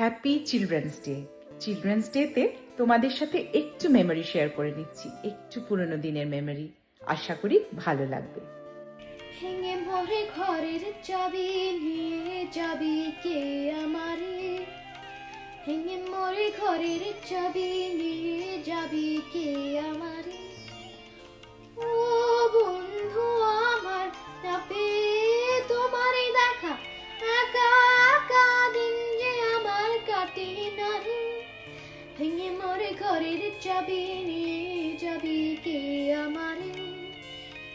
Happy children's day children's ডেতে তোমাদের সাথে একটু মেমোরি শেয়ার করে নিচ্ছি। একটু পুরনো দিনের মেমোরি আশা করি ভালো লাগবে। ভেঙে মরে ঘরের চাবি নিয়ে যাবি কে আমারে? ভেঙে মরে ঘরের চাবি নিয়ে যাবি কে আমারে? ভেঙে মরে ঘরের চাবি নিয়ে যাবি কে আমারে?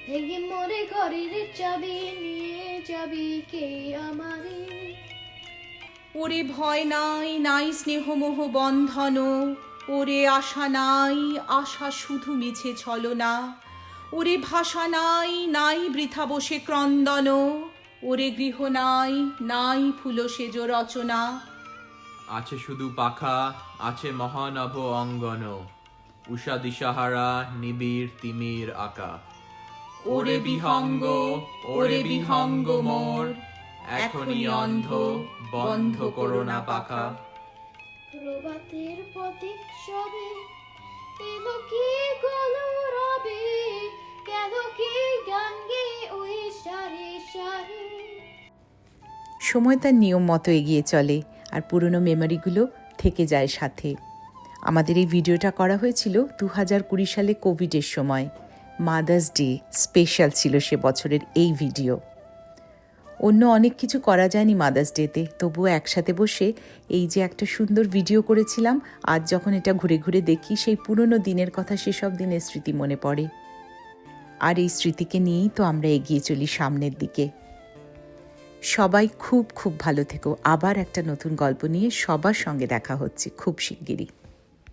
ভেঙে মরে ঘরের চাবি নিয়ে যাবি কে আমারে? ওরে ভয় নাই নাই স্নেহমোহ বন্ধন, ওরে আশা নাই, আশা শুধু মিছে ছলনা। ওরে ভাষা নাই নাই বৃথা বসে ক্রন্দন, ওরে গৃহ নাই নাই ফুল সেজ রচনা। আছে শুধু পাখা আছে মহানভ অঙ্গন। উষা দিশাহারা নিবিড় তিমির আকা। ওরে বিহঙ্গ ওরে বিহঙ্গ মোর এখনই অন্ধ বন্ধ করোনা পাখা। প্রভাতের সবে এলো কি গলো রবে গেল কি গাঙ্গে ওই সারে সারে সময় তার নিয়ম মতো এগিয়ে চলে। আর পুরনো মেমোরিগুলো থেকে যায় সাথে। আমাদের এই ভিডিওটা করা হয়েছিল দু হাজার কুড়ি সালে কোভিডের সময়। মাদার্স ডে স্পেশাল ছিল সে বছরের এই ভিডিও অন্য অনেক কিছু করা যায়নি মাদার্স ডেতে তবুও একসাথে বসে এই যে একটা সুন্দর ভিডিও করেছিলাম, আজ যখন এটা ঘুরে ঘুরে দেখি, সেই পুরনো দিনের কথা সেসব দিনের স্মৃতি মনে পড়ে। আর এই স্মৃতিকে নিয়েই তো আমরা এগিয়ে চলি সামনের দিকে। সবাই খুব খুব ভালো থেকো। আবার একটা নতুন গল্প নিয়ে সবার সঙ্গে দেখা হচ্ছে খুব শিগগিরই।